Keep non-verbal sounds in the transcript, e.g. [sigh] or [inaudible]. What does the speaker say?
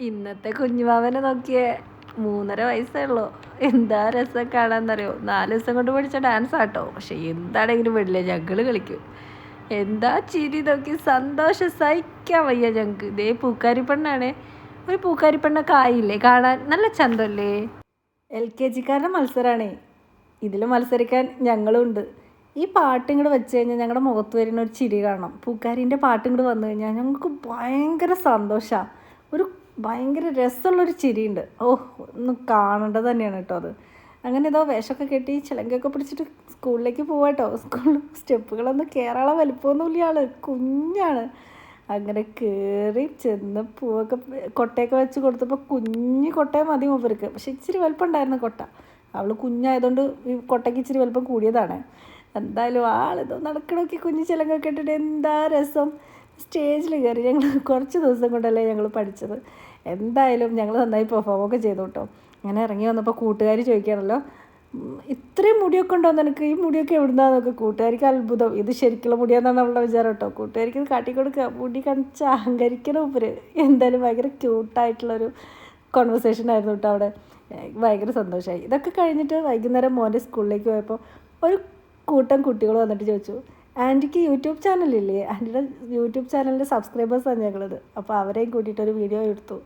ഇന്നത്തെ കുഞ്ഞുമാവനെ നോക്കിയേ മൂന്നര വയസ്സേ ഉള്ളൂ എന്താ രസം കാണാന്നറിയോ? നാല് ദിവസം കൊണ്ട് പഠിച്ച ഡാൻസ് ആട്ടോ. പക്ഷെ എന്താണെങ്കിലും വിടില്ല ഞങ്ങൾ കളിക്കും. എന്താ ചിരി നോക്കി സന്തോഷം സഹിക്കാൻ വയ്യ ഞങ്ങൾക്ക് ഇതേ പൂക്കാരി പെണ്ണാണ്. ഒരു പൂക്കാരി പെണ്ണൊക്കെ ആയില്ലേ കാണാൻ? നല്ല ചന്തല്ലേ എൽ കെ ജിക്കാരുടെ മത്സരമാണേ ഇതിൽ മത്സരിക്കാൻ ഞങ്ങളും ഉണ്ട് ഈ പാട്ട് ഇങ്ങോട്ട് വെച്ച് കഴിഞ്ഞാൽ ഞങ്ങളുടെ മുഖത്ത് വരുന്ന ഒരു ചിരി കാണണം. പൂക്കാരിന്റെ പാട്ട് ഇങ്ങോട്ട് വന്നു കഴിഞ്ഞാൽ ഞങ്ങൾക്ക് ഭയങ്കര സന്തോഷമാണ് ഒരു ഭയങ്കര രസമുള്ളൊരു ചിരിയുണ്ട്. ഓ ഒന്ന് കാണേണ്ടത് തന്നെയാണ് കേട്ടോ അത്. അങ്ങനെ ഏതോ വേഷമൊക്കെ കെട്ടി ചിലങ്കൊക്കെ പിടിച്ചിട്ട് സ്കൂളിലേക്ക് പോവാട്ടോ സ്കൂളിൽ സ്റ്റെപ്പുകളൊന്നും കയറാനുള്ള വലിപ്പമൊന്നുമില്ല ആൾ. കുഞ്ഞാണ്. അങ്ങനെ കയറി ചെന്ന് പൂവൊക്കെ കൊട്ടയൊക്കെ വെച്ച് കൊടുത്തപ്പോൾ കുഞ്ഞ് കൊട്ടയെ മതി മൂപ്പർക്ക്. പക്ഷെ ഇച്ചിരി വലിപ്പം ഉണ്ടായിരുന്നു കൊട്ട. അവൾ കുഞ്ഞായതുകൊണ്ട് ഈ കൊട്ടയ്ക്ക് ഇച്ചിരി വലിപ്പം കൂടിയതാണ്. എന്തായാലും ആളിതോ നടക്കണമൊക്കെ കുഞ്ഞ് ചിലങ്കൊക്കെ ഇട്ടിട്ട് എന്താ രസം? സ്റ്റേജിൽ കയറി ഞങ്ങൾ [laughs] കുറച്ച് ദിവസം കൊണ്ടല്ലേ ഞങ്ങൾ പഠിച്ചത്. എന്തായാലും ഞങ്ങൾ നന്നായി പെർഫോം ഒക്കെ ചെയ്തു കേട്ടോ. അങ്ങനെ ഇറങ്ങി വന്നപ്പോൾ കൂട്ടുകാർ ചോദിക്കുകയാണല്ലോ "ഉം, ഇത്രയും മുടിയൊക്കെ ഉണ്ടോ നിനക്ക്? ഈ മുടിയൊക്കെ എവിടുന്നാന്നൊക്കെ കൂട്ടുകാർക്ക് അത്ഭുതം. ഇത് ശരിക്കുള്ള മുടിയാന്നാണ് അവളുടെ വിചാരം കേട്ടോ. കൂട്ടുകാർക്ക് ഇത് കാട്ടിക്കൊടുക്കുക മുടി കണിച്ച് അഹങ്കരിക്കണം ഉപര്. എന്തായാലും ഭയങ്കര ക്യൂട്ടായിട്ടുള്ളൊരു കോൺവെർസേഷൻ ആയിരുന്നു കേട്ടോ അവിടെ. ഭയങ്കര സന്തോഷമായി ഇതൊക്കെ കഴിഞ്ഞിട്ട് വൈകുന്നേരം മോന്റെ സ്കൂളിലേക്ക് പോയപ്പോൾ ഒരു കൂട്ടം കുട്ടികൾ വന്നിട്ട് ചോദിച്ചു ആന്റിക്ക് യൂട്യൂബ് ചാനലില്ലേ? ആന്റിയുടെ യൂട്യൂബ് ചാനലിന്റെ സബ്സ്ക്രൈബേഴ്സാണ് ഞങ്ങളത്. അപ്പോൾ അവരെയും കൂട്ടിയിട്ടൊരു വീഡിയോ എടുത്തു.